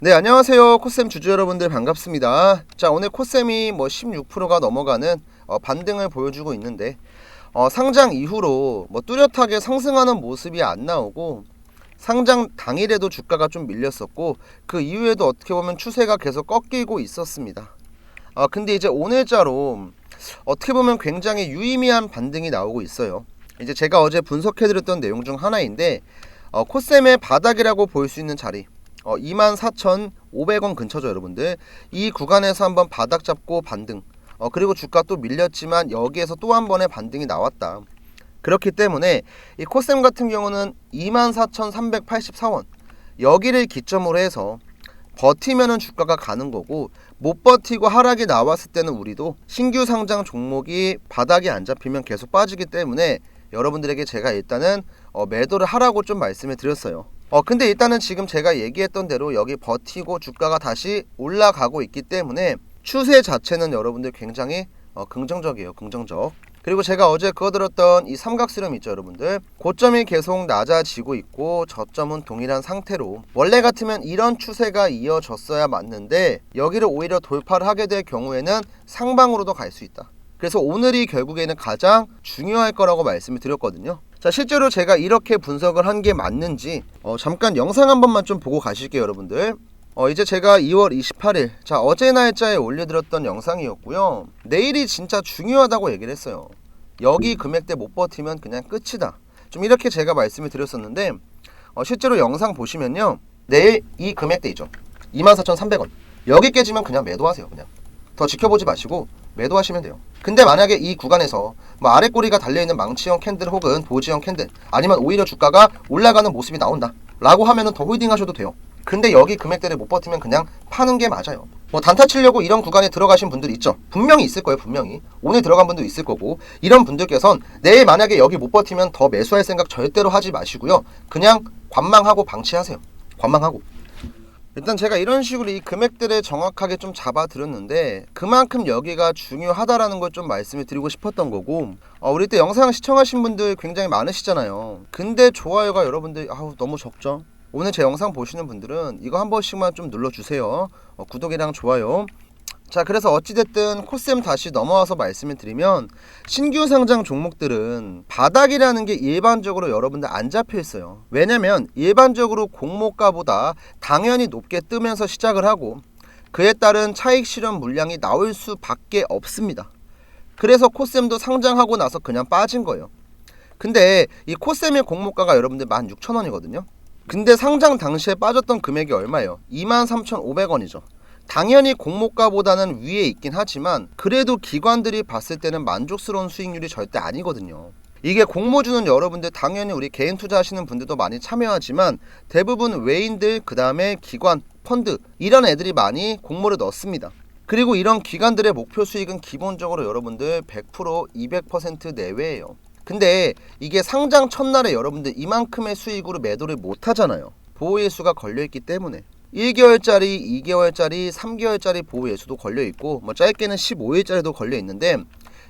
네, 안녕하세요. 코쌤 주주 여러분들 반갑습니다. 자, 오늘 코쌤이 뭐 16%가 넘어가는 어, 반등을 보여주고 있는데 어, 상장 이후로 뭐 뚜렷하게 상승하는 모습이 안 나오고 상장 당일에도 주가가 좀 밀렸었고 그 이후에도 어떻게 보면 추세가 계속 꺾이고 있었습니다. 아, 근데 이제 오늘자로 어떻게 보면 굉장히 유의미한 반등이 나오고 있어요. 이제 제가 어제 분석해드렸던 내용 중 하나인데 어, 코쌤의 바닥이라고 볼 수 있는 자리 어, 24,500원 근처죠 여러분들. 이 구간에서 한번 바닥 잡고 반등. 어, 그리고 주가 또 밀렸지만 여기에서 또 한 번의 반등이 나왔다. 그렇기 때문에 이 코셈 같은 경우는 24,384원. 여기를 기점으로 해서 버티면은 주가가 가는 거고 못 버티고 하락이 나왔을 때는 우리도 신규 상장 종목이 바닥이 안 잡히면 계속 빠지기 때문에 여러분들에게 제가 일단은 어, 매도를 하라고 좀 말씀을 드렸어요. 어 근데 일단은 지금 제가 얘기했던 대로 여기 버티고 주가가 다시 올라가고 있기 때문에 추세 자체는 여러분들 굉장히 어, 긍정적이에요. 긍정적. 그리고 제가 어제 그거 들었던 이 삼각수렴 있죠, 여러분들. 고점이 계속 낮아지고 있고 저점은 동일한 상태로 원래 같으면 이런 추세가 이어졌어야 맞는데 여기를 오히려 돌파를 하게 될 경우에는 상방으로도 갈 수 있다. 그래서 오늘이 결국에는 가장 중요할 거라고 말씀을 드렸거든요. 자, 실제로 제가 이렇게 분석을 한 게 맞는지 어, 잠깐 영상 한 번만 좀 보고 가실게요, 여러분들. 어, 이제 제가 2월 28일, 자, 어제 날짜에 올려드렸던 영상이었고요. 내일이 진짜 중요하다고 얘기를 했어요. 여기 금액대 못 버티면 그냥 끝이다. 좀 이렇게 제가 말씀을 드렸었는데, 어, 실제로 영상 보시면요. 내일 이 금액대이죠. 24,300원. 여기 깨지면 그냥 매도하세요, 그냥. 더 지켜보지 마시고 매도하시면 돼요. 근데 만약에 이 구간에서 뭐 아래 꼬리가 달려있는 망치형 캔들 혹은 보지형 캔들 아니면 오히려 주가가 올라가는 모습이 나온다 라고 하면은 더 홀딩 하셔도 돼요. 근데 여기 금액대를 못 버티면 그냥 파는 게 맞아요. 뭐 단타 치려고 이런 구간에 들어가신 분들 있죠. 분명히 있을 거예요, 분명히. 오늘 들어간 분도 있을 거고. 이런 분들께선 내일 만약에 여기 못 버티면 더 매수할 생각 절대로 하지 마시고요. 그냥 관망하고 방치하세요. 관망하고. 일단 제가 이런 식으로 이 금액들을 정확하게 좀 잡아드렸는데 그만큼 여기가 중요하다라는 걸 좀 말씀을 드리고 싶었던 거고 어, 우리 때 영상 시청하신 분들 굉장히 많으시잖아요. 근데 좋아요가 여러분들 아우 너무 적죠? 오늘 제 영상 보시는 분들은 이거 한 번씩만 좀 눌러주세요. 어, 구독이랑 좋아요 자 그래서 어찌됐든 코쌤 다시 넘어와서 말씀을 드리면 신규 상장 종목들은 바닥이라는 게 일반적으로 여러분들 안 잡혀 있어요. 왜냐면 일반적으로 공모가보다 당연히 높게 뜨면서 시작을 하고 그에 따른 차익 실현 물량이 나올 수밖에 없습니다. 그래서 코쌤도 상장하고 나서 그냥 빠진 거예요. 근데 이 코쌤의 공모가가 여러분들 16,000원이거든요. 근데 상장 당시에 빠졌던 금액이 얼마예요? 23,500원이죠 당연히 공모가보다는 위에 있긴 하지만 그래도 기관들이 봤을 때는 만족스러운 수익률이 절대 아니거든요. 이게 공모주는 여러분들 당연히 우리 개인 투자하시는 분들도 많이 참여하지만 대부분 외인들 그 다음에 기관 펀드 이런 애들이 많이 공모를 넣습니다. 그리고 이런 기관들의 목표 수익은 기본적으로 여러분들 100% 200% 내외예요. 근데 이게 상장 첫날에 여러분들 이만큼의 수익으로 매도를 못 하잖아요. 보호예수가 걸려 있기 때문에. 1개월짜리, 2개월짜리, 3개월짜리 보호 예수도 걸려 있고 뭐 짧게는 15일짜리도 걸려 있는데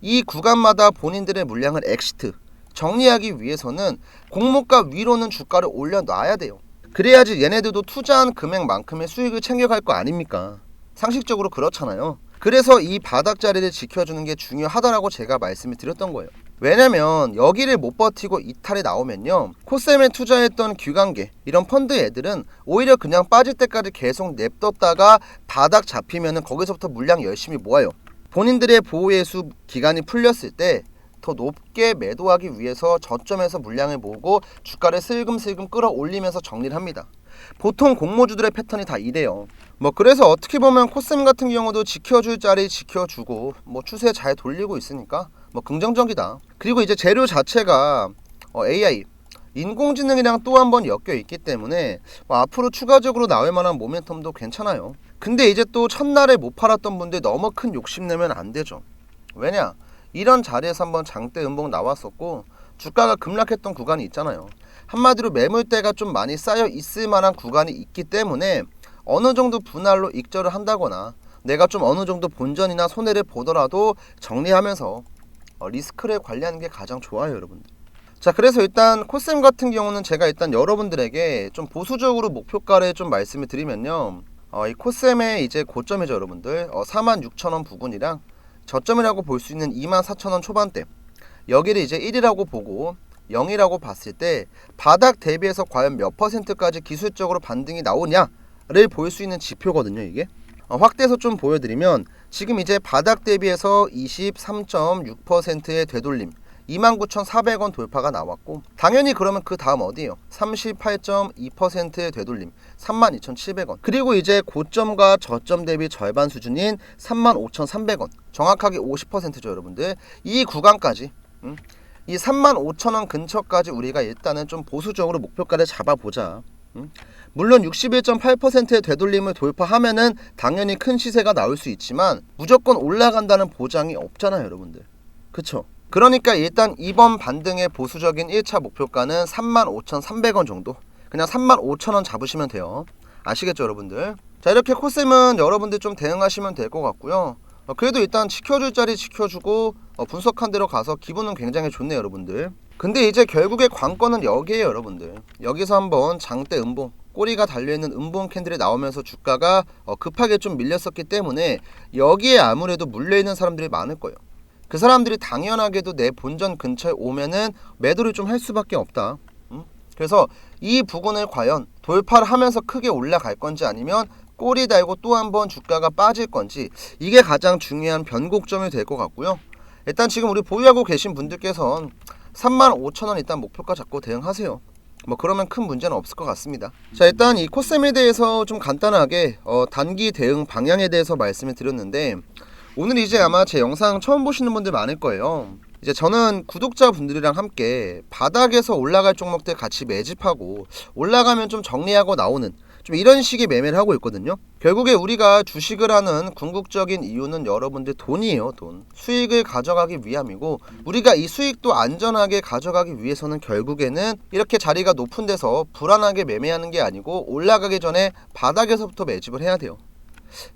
이 구간마다 본인들의 물량을 엑시트 정리하기 위해서는 공모가 위로는 주가를 올려놔야 돼요. 그래야지 얘네들도 투자한 금액만큼의 수익을 챙겨갈 거 아닙니까? 상식적으로 그렇잖아요. 그래서 이 바닥 자리를 지켜주는 게 중요하다라고 제가 말씀을 드렸던 거예요. 왜냐면 여기를 못 버티고 이탈이 나오면요 코셈에 투자했던 귀관계 이런 펀드 애들은 오히려 그냥 빠질 때까지 계속 냅뒀다가 바닥 잡히면은 거기서부터 물량 열심히 모아요 본인들의 보호예수 기간이 풀렸을 때 더 높게 매도하기 위해서 저점에서 물량을 모으고 주가를 슬금슬금 끌어올리면서 정리를 합니다. 보통 공모주들의 패턴이 다 이래요. 뭐 그래서 어떻게 보면 코셈 같은 경우도 지켜줄 자리 지켜주고 뭐 추세 잘 돌리고 있으니까 뭐 긍정적이다. 그리고 이제 재료 자체가 어, AI 인공지능이랑 또 한 번 엮여 있기 때문에 뭐 앞으로 추가적으로 나올 만한 모멘텀도 괜찮아요. 근데 이제 또 첫날에 못 팔았던 분들 너무 큰 욕심 내면 안 되죠. 왜냐? 이런 자리에서 한번 장대 음봉 나왔었고 주가가 급락했던 구간이 있잖아요. 한마디로 매물대가 좀 많이 쌓여 있을 만한 구간이 있기 때문에 어느 정도 분할로 익절을 한다거나 내가 좀 어느 정도 본전이나 손해를 보더라도 정리하면서 어, 리스크를 관리하는 게 가장 좋아요, 여러분들. 자, 그래서 일단 코셈 같은 경우는 제가 일단 여러분들에게 좀 보수적으로 목표가를 좀 말씀을 드리면요. 어, 이 코스엠의 이제 고점이죠, 여러분들. 어, 46,000원 부근이랑 저점이라고 볼 수 있는 24,000원 초반대. 여기를 이제 1이라고 보고 0이라고 봤을 때 바닥 대비해서 과연 몇 퍼센트까지 기술적으로 반등이 나오냐를 볼 수 있는 지표거든요, 이게. 어, 확대해서 좀 보여드리면 지금 이제 바닥 대비해서 23.6%의 되돌림 29,400원 돌파가 나왔고 당연히 그러면 그 다음 어디예요? 38.2%의 되돌림 32,700원 그리고 이제 고점과 저점 대비 절반 수준인 35,300원 정확하게 50%죠 여러분들 이 구간까지 음? 이 35,000원 근처까지 우리가 일단은 좀 보수적으로 목표가를 잡아보자 음? 물론 61.8%의 되돌림을 돌파하면은 당연히 큰 시세가 나올 수 있지만 무조건 올라간다는 보장이 없잖아요 여러분들 그쵸? 그러니까 일단 이번 반등의 보수적인 1차 목표가는 35,300원 정도. 그냥 35,000원 잡으시면 돼요. 아시겠죠, 여러분들? 자, 이렇게 코셈은 여러분들 좀 대응하시면 될 것 같고요. 어, 그래도 일단 지켜줄 자리 지켜주고 어, 분석한 대로 가서 기분은 굉장히 좋네요, 여러분들. 근데 이제 결국에 관건은 여기에요, 여러분들. 여기서 한번 장대 음봉, 꼬리가 달려있는 음봉 캔들이 나오면서 주가가 어, 급하게 좀 밀렸었기 때문에 여기에 아무래도 물려있는 사람들이 많을 거예요. 그 사람들이 당연하게도 내 본전 근처에 오면은 매도를 좀 할 수밖에 없다. 음? 그래서 이 부분을 과연 돌파를 하면서 크게 올라갈 건지 아니면 꼬리 달고 또 한 번 주가가 빠질 건지 이게 가장 중요한 변곡점이 될 것 같고요. 일단 지금 우리 보유하고 계신 분들께서는 35,000원 일단 목표가 잡고 대응하세요. 뭐 그러면 큰 문제는 없을 것 같습니다. 자 일단 이 코셈에 대해서 좀 간단하게 어, 단기 대응 방향에 대해서 말씀을 드렸는데 오늘 이제 아마 제 영상 처음 보시는 분들 많을 거예요. 이제 저는 구독자분들이랑 함께 바닥에서 올라갈 종목들 같이 매집하고 올라가면 좀 정리하고 나오는 좀 이런 식의 매매를 하고 있거든요. 결국에 우리가 주식을 하는 궁극적인 이유는 여러분들 돈이에요, 돈. 수익을 가져가기 위함이고 우리가 이 수익도 안전하게 가져가기 위해서는 결국에는 이렇게 자리가 높은 데서 불안하게 매매하는 게 아니고 올라가기 전에 바닥에서부터 매집을 해야 돼요.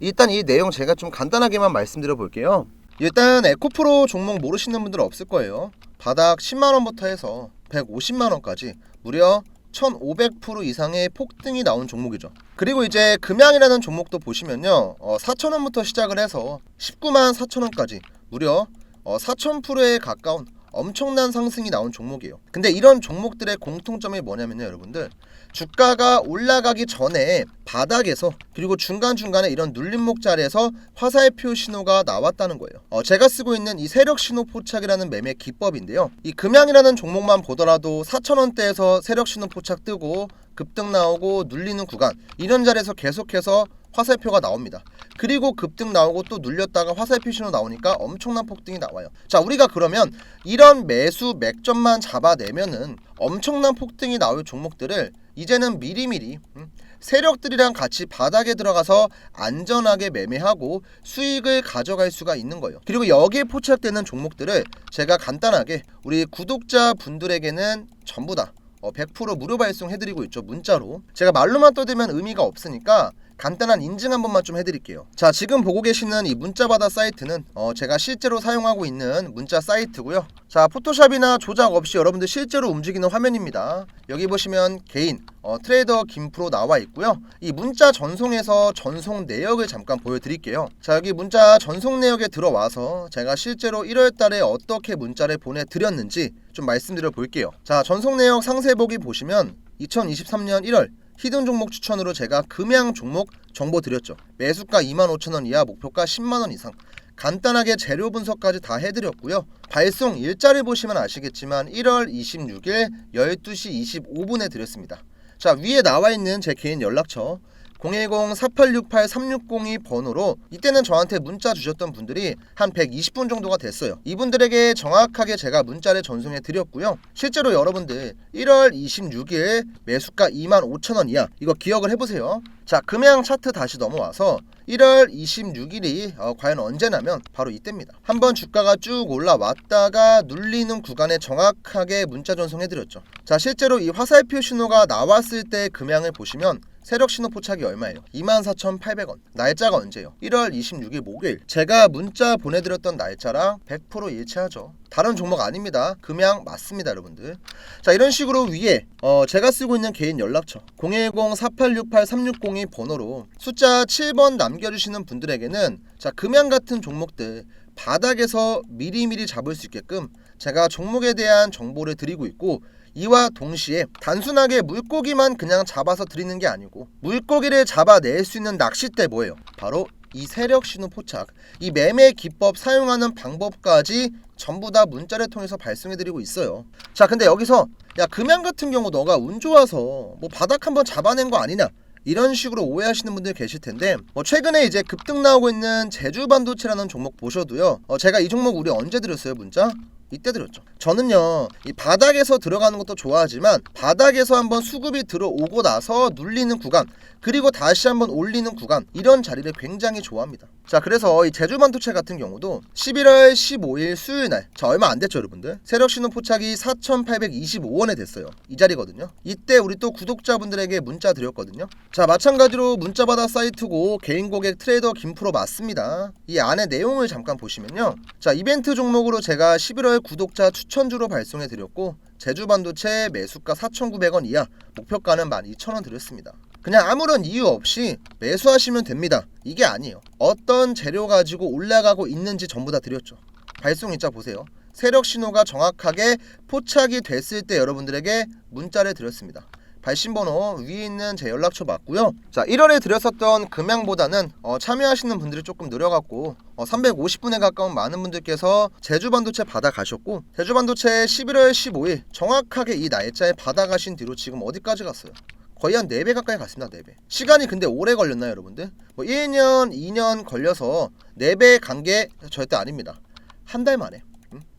일단 이 내용 제가 좀 간단하게만 말씀드려 볼게요. 일단 에코프로 종목 모르시는 분들 없을 거예요. 바닥 10만 원부터 해서 150만 원까지 무려 1500% 이상의 폭등이 나온 종목이죠. 그리고 이제 금양이라는 종목도 보시면요. 어, 4,000원부터 시작을 해서 19만 4,000원까지 무려 어, 4,000%에 가까운 엄청난 상승이 나온 종목이에요. 근데 이런 종목들의 공통점이 뭐냐면요, 여러분들. 주가가 올라가기 전에 바닥에서 그리고 중간중간에 이런 눌림목 자리에서 화살표 신호가 나왔다는 거예요. 어, 제가 쓰고 있는 이 세력 신호 포착이라는 매매 기법인데요. 이 금양이라는 종목만 보더라도 4,000원대에서 세력 신호 포착 뜨고 급등 나오고 눌리는 구간 이런 자리에서 계속해서 화살표가 나옵니다. 그리고 급등 나오고 또 눌렸다가 화살표 신호 나오니까 엄청난 폭등이 나와요. 자, 우리가 그러면 이런 매수 맥점만 잡아내면은 엄청난 폭등이 나올 종목들을 이제는 미리미리 음, 세력들이랑 같이 바닥에 들어가서 안전하게 매매하고 수익을 가져갈 수가 있는 거예요. 그리고 여기에 포착되는 종목들을 제가 간단하게 우리 구독자 분들에게는 전부 다 어, 100% 무료 발송해드리고 있죠 문자로 제가 말로만 떠들면 의미가 없으니까 간단한 인증 한 번만 좀 해드릴게요. 자, 지금 보고 계시는 이 문자바다 사이트는 어, 제가 실제로 사용하고 있는 문자 사이트고요. 자, 포토샵이나 조작 없이 여러분들 실제로 움직이는 화면입니다. 여기 보시면 개인 어, 트레이더 김프로 나와 있고요. 이 문자 전송에서 전송 내역을 잠깐 보여드릴게요. 자, 여기 문자 전송 내역에 들어와서 제가 실제로 1월 달에 어떻게 문자를 보내드렸는지 좀 말씀드려 볼게요. 자, 전송 내역 상세 보기 보시면 2023년 1월 히든 종목 추천으로 제가 금양 종목 정보 드렸죠. 매수가 25,000원 이하, 목표가 10만원 이상. 간단하게 재료 분석까지 다 해드렸고요. 발송 일자를 보시면 아시겠지만 1월 26일 12시 25분에 드렸습니다. 자 위에 나와 있는 제 개인 연락처 010-4868-3602 번호로 이때는 저한테 문자 주셨던 분들이 한 120분 정도가 됐어요. 이분들에게 정확하게 제가 문자를 전송해 드렸고요. 실제로 여러분들 1월 26일 매수가 25,000원 이하 이거 기억을 해보세요. 자 금양 차트 다시 넘어와서 1월 26일이 어, 과연 언제냐면 바로 이때입니다. 한번 주가가 쭉 올라왔다가 눌리는 구간에 정확하게 문자 전송해 드렸죠. 자 실제로 이 화살표 신호가 나왔을 때 금양을 보시면 세력 신호 포착이 얼마예요? 24,800원. 날짜가 언제예요? 1월 26일 목요일. 제가 문자 보내드렸던 날짜랑 100% 일치하죠. 다른 종목 아닙니다. 금양 맞습니다, 여러분들. 자, 이런 식으로 위에 어, 제가 쓰고 있는 개인 연락처 010-4868-360이 번호로 숫자 7번 남겨주시는 분들에게는 자, 금양 같은 종목들 바닥에서 미리미리 잡을 수 있게끔 제가 종목에 대한 정보를 드리고 있고 이와 동시에 단순하게 물고기만 그냥 잡아서 드리는 게 아니고 물고기를 잡아낼 수 있는 낚싯대 뭐예요? 바로 이 세력 신호 포착, 이 매매 기법 사용하는 방법까지 전부 다 문자를 통해서 발송해 드리고 있어요. 자, 근데 여기서 야 금양 같은 경우 너가 운 좋아서 뭐 바닥 한번 잡아낸 거 아니냐? 이런 식으로 오해하시는 분들 계실 텐데 뭐 최근에 이제 급등 나오고 있는 제주 반도체라는 종목 보셔도요. 어, 제가 이 종목 우리 언제 드렸어요 문자? 이때 드렸죠. 저는요 이 바닥에서 들어가는 것도 좋아하지만 바닥에서 한번 수급이 들어오고 나서 눌리는 구간 그리고 다시 한번 올리는 구간 이런 자리를 굉장히 좋아합니다. 자 그래서 이 제주 반도체 같은 경우도 11월 15일 수요일 날, 자 얼마 안 됐죠 여러분들. 세력 신호 포착이 4,825원에 됐어요. 이 자리거든요. 이때 우리 또 구독자분들에게 문자 드렸거든요. 자 마찬가지로 문자받아 사이트고 개인 고객 트레이더 김프로 맞습니다. 이 안에 내용을 잠깐 보시면요. 자 이벤트 종목으로 제가 11월 구독자 추천주로 발송해 드렸고 제주 반도체 매수가 4,900원 이하, 목표가는 12,000원 드렸습니다. 그냥 아무런 이유 없이 매수하시면 됩니다. 이게 아니에요. 어떤 재료 가지고 올라가고 있는지 전부 다 드렸죠. 발송 일자 보세요. 세력 신호가 정확하게 포착이 됐을 때 여러분들에게 문자를 드렸습니다. 발신번호 위에 있는 제 연락처 맞고요. 자, 1월에 드렸었던 금양보다는 어, 참여하시는 분들이 조금 늘어갔고 어, 350분에 가까운 많은 분들께서 제주 반도체 받아가셨고 제주 반도체 11월 15일 정확하게 이 날짜에 받아가신 뒤로 지금 어디까지 갔어요? 거의 한 4배 가까이 갔습니다. 4배. 시간이 근데 오래 걸렸나요, 여러분들? 뭐 1년, 2년 걸려서 4배 간 게 절대 아닙니다. 한 달 만에.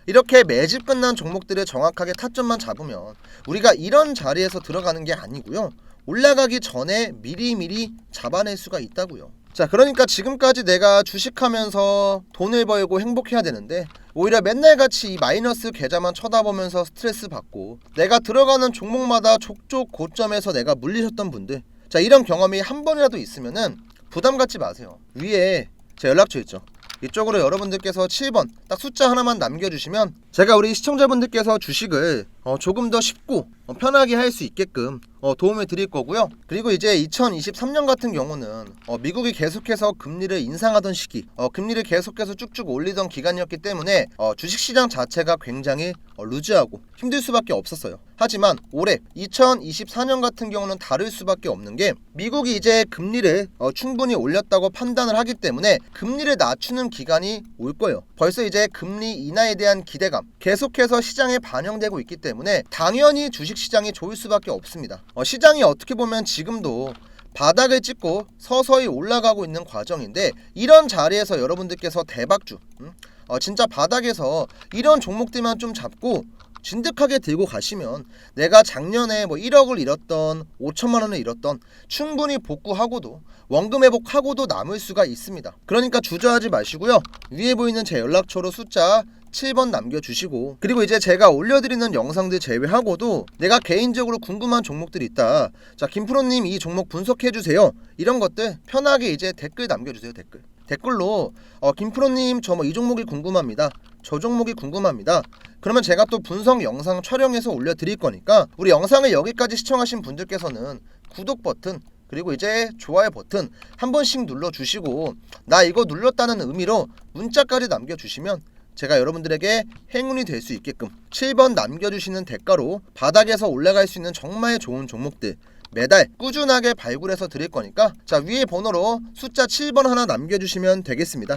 음? 이렇게 매집 끝난 종목들을 정확하게 타점만 잡으면 우리가 이런 자리에서 들어가는 게 아니고요. 올라가기 전에 미리미리 잡아낼 수가 있다고요. 자, 그러니까 지금까지 내가 주식하면서 돈을 벌고 행복해야 되는데 오히려 맨날 같이 이 마이너스 계좌만 쳐다보면서 스트레스 받고 내가 들어가는 종목마다 족족 고점에서 내가 물리셨던 분들 자, 이런 경험이 한 번이라도 있으면은 부담 갖지 마세요. 위에 제 연락처 있죠. 이쪽으로 여러분들께서 7번 딱 숫자 하나만 남겨주시면 제가 우리 시청자분들께서 주식을 어, 조금 더 쉽고 어, 편하게 할 수 있게끔 어, 도움을 드릴 거고요. 그리고 이제 2023년 같은 경우는 어, 미국이 계속해서 금리를 인상하던 시기, 어, 금리를 계속해서 쭉쭉 올리던 기간이었기 때문에 어, 주식시장 자체가 굉장히 어, 루즈하고 힘들 수밖에 없었어요. 하지만 올해 2024년 같은 경우는 다를 수밖에 없는 게 미국이 이제 금리를 어, 충분히 올렸다고 판단을 하기 때문에 금리를 낮추는 기간이 올 거예요. 벌써 이제 금리 인하에 대한 기대감 계속해서 시장에 반영되고 있기 때문에 당연히 주식시장이 좋을 수밖에 없습니다. 어, 시장이 어떻게 보면 지금도 바닥을 찍고 서서히 올라가고 있는 과정인데 이런 자리에서 여러분들께서 대박주 음? 어, 진짜 바닥에서 이런 종목들만 좀 잡고 진득하게 들고 가시면 내가 작년에 뭐 1억을 잃었던 5천만 원을 잃었던 충분히 복구하고도 원금 회복하고도 남을 수가 있습니다. 그러니까 주저하지 마시고요. 위에 보이는 제 연락처로 숫자 7번 남겨주시고 그리고 이제 제가 올려드리는 영상들 제외하고도 내가 개인적으로 궁금한 종목들이 있다 자 김프로님 이 종목 분석해주세요 이런 것들 편하게 이제 댓글 남겨주세요 댓글 댓글로 어, 김프로님 저 뭐 이 종목이 궁금합니다. 저 종목이 궁금합니다. 그러면 제가 또 분석 영상 촬영해서 올려드릴 거니까 우리 영상을 여기까지 시청하신 분들께서는 구독 버튼 그리고 이제 좋아요 버튼 한 번씩 눌러주시고 나 이거 눌렀다는 의미로 문자까지 남겨주시면 제가 여러분들에게 행운이 될 수 있게끔 7번 남겨주시는 대가로 바닥에서 올라갈 수 있는 정말 좋은 종목들 매달 꾸준하게 발굴해서 드릴 거니까 자 위에 번호로 숫자 7번 하나 남겨주시면 되겠습니다.